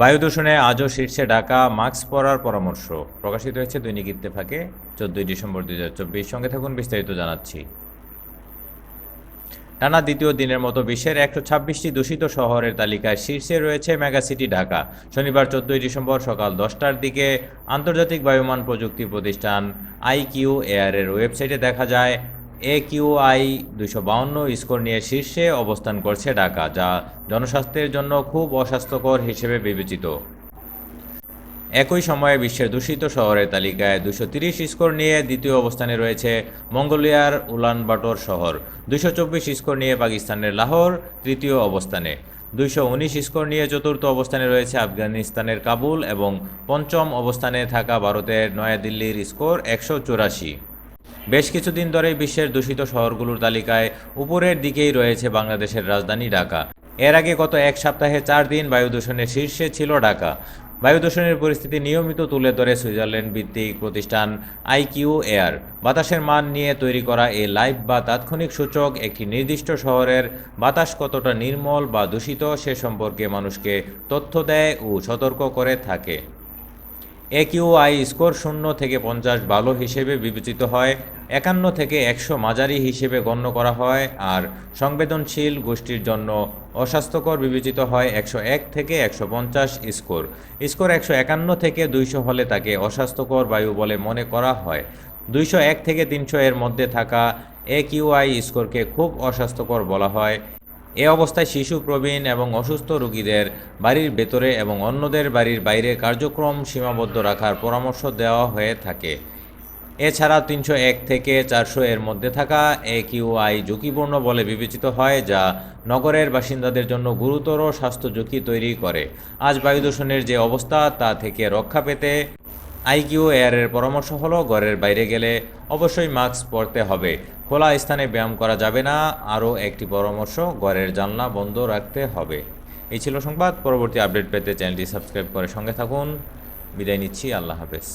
বায়ু দূষণে আজও শীর্ষে ঢাকা, মাস্ক পরার পরামর্শ। প্রকাশিত হয়েছে দৈনিক ইত্তেফাকে, চোদ্দই ডিসেম্বর দুই হাজার চব্বিশ। সঙ্গে থাকুন, বিস্তারিত জানাচ্ছি। টানা দ্বিতীয় দিনের মতো বিশ্বের একশো ছাব্বিশটি দূষিত শহরের তালিকায় শীর্ষে রয়েছে মেগা সিটি ঢাকা। শনিবার, চোদ্দই ডিসেম্বর সকাল দশটার দিকে আন্তর্জাতিক বায়ুমান প্রযুক্তি প্রতিষ্ঠান আইকিউ এয়ারের ওয়েবসাইটে দেখা যায় এ কিউ আই দুশো বাউন্ন স্কোর নিয়ে শীর্ষে অবস্থান করছে ঢাকা, যা জনস্বাস্থ্যের জন্য খুব অস্বাস্থ্যকর হিসেবে বিবেচিত। একই সময়ে বিশ্বের দূষিত শহরের তালিকায় দুশো তিরিশ স্কোর নিয়ে দ্বিতীয় অবস্থানে রয়েছে মঙ্গোলিয়ার উলানবাটর শহর দুশো চব্বিশ স্কোর নিয়ে পাকিস্তানের লাহোর তৃতীয় অবস্থানে, দুইশো উনিশ স্কোর নিয়ে চতুর্থ অবস্থানে রয়েছে আফগানিস্তানের কাবুল এবং পঞ্চম অবস্থানে থাকা ভারতের নয়াদিল্লির স্কোর একশো চুরাশি। বেশ কিছুদিন ধরেই বিশ্বের দূষিত শহরগুলোর তালিকায় উপরের দিকেই রয়েছে বাংলাদেশের রাজধানী ঢাকা। এর আগে গত এক সপ্তাহে চার দিন বায়ু দূষণের শীর্ষে ছিল ঢাকা। বায়ু দূষণের পরিস্থিতি নিয়মিত তুলে ধরে সুইজারল্যান্ড ভিত্তিক প্রতিষ্ঠান আইকিউ এয়ার। বাতাসের মান নিয়ে তৈরি করা এই লাইভ বা তাৎক্ষণিক সূচক একটি নির্দিষ্ট শহরের বাতাস কতটা নির্মল বা দূষিত সে সম্পর্কে মানুষকে তথ্য দেয় ও সতর্ক করে থাকে। একিউআই স্কোর শূন্য থেকে পঞ্চাশ ভালো হিসেবে বিবেচিত হয় একান্ন থেকে একশো মাঝারি হিসেবে গণ্য করা হয় আর সংবেদনশীল গোষ্ঠীর জন্য অস্বাস্থ্যকর বিবেচিত হয় একশো এক থেকে একশো পঞ্চাশ স্কোর। স্কোর একশো একান্ন থেকে দুইশো হলে তাকে অস্বাস্থ্যকর বায়ু বলে মনে করা হয়। দুইশো এক থেকে তিনশো এর মধ্যে থাকা একিউআই স্কোরকে খুব অস্বাস্থ্যকর বলা হয়। এ অবস্থায় শিশু, প্রবীণ এবং অসুস্থ রোগীদের বাড়ির ভেতরে এবং অন্যদের বাড়ির বাইরে কার্যক্রম সীমাবদ্ধ রাখার পরামর্শ দেওয়া হয়ে থাকে। এছাড়া তিনশো এক থেকে চারশো এর মধ্যে থাকা এ কিউআই ঝুঁকিপূর্ণ বলে বিবেচিত হয়, যা নগরের বাসিন্দাদের জন্য গুরুতর স্বাস্থ্য ঝুঁকি তৈরি করে। আজ বায়ু দূষণের যে অবস্থা, তা থেকে রক্ষা পেতে আইকিউ এয়ারের পরামর্শ হলো, ঘরের বাইরে গেলে অবশ্যই মাস্ক পরতে হবে। খোলা স্থানে ব্যায়াম করা যাবে না, আরও একটি পরামর্শ, ঘরের জানলা বন্ধ রাখতে হবে। এই ছিল সংবাদ, পরবর্তী আপডেট পেতে চ্যানেলটি সাবস্ক্রাইব করে সঙ্গে থাকুন। বিদায় নিচ্ছি, আল্লাহ হাফেজ।